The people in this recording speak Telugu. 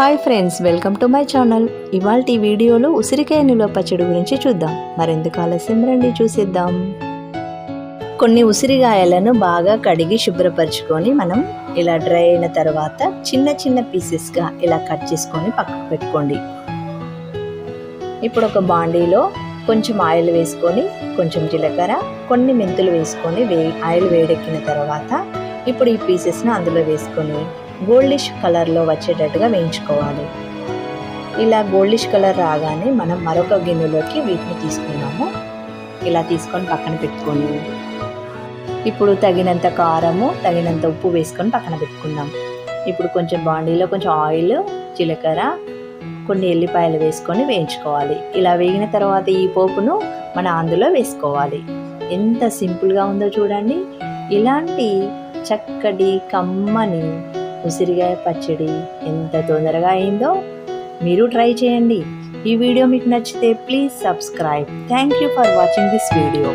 Hi friends welcome to my channel. ఇవాళ ఈ వీడియోలో ఉసిరికాయ నిల్వ పచ్చడి గురించి చూద్దాం. మరెందుకు ఆలస్యం రండి చూసేద్దాం. కొన్ని ఉసిరికాయలను బాగా కడిగి శుభ్రపరచుకొని మనం ఇలా డ్రై అయిన తర్వాత చిన్న చిన్న పీసెస్గా ఇలా కట్ చేసుకొని పక్కకు పెట్టుకోండి. ఇప్పుడు ఒక బాండీలో కొంచెం ఆయిల్ వేసుకొని కొంచెం జీలకర్ర కొన్ని మెంతులు వేసుకొని వే ఆయిల్ వేడెక్కిన తర్వాత ఇప్పుడు ఈ పీసెస్ను అందులో వేసుకొని గోల్డిష్ కలర్లో వచ్చేటట్టుగా వేయించుకోవాలి. ఇలా గోల్డిష్ కలర్ రాగానే మనం మరొక గిన్నెలోకి వీటిని తీసుకున్నాము. ఇలా తీసుకొని పక్కన పెట్టుకొని ఇప్పుడు తగినంత కారము తగినంత ఉప్పు వేసుకొని పక్కన పెట్టుకుందాం. ఇప్పుడు కొంచెం బాండీలో కొంచెం ఆయిల్ జీలకర్ర కొన్ని ఎల్లిపాయలు వేసుకొని వేయించుకోవాలి. ఇలా వేగిన తర్వాత ఈ పోపును మన అందులో వేసుకోవాలి. ఎంత సింపుల్గా ఉందో చూడండి. ఇలాంటి చక్కటి కమ్మని ఉసిరికాయ పచ్చడి ఎంత తొందరగా అయిందో మీరు ట్రై చేయండి. ఈ వీడియో మీకు నచ్చితే please subscribe. Thank you for watching this video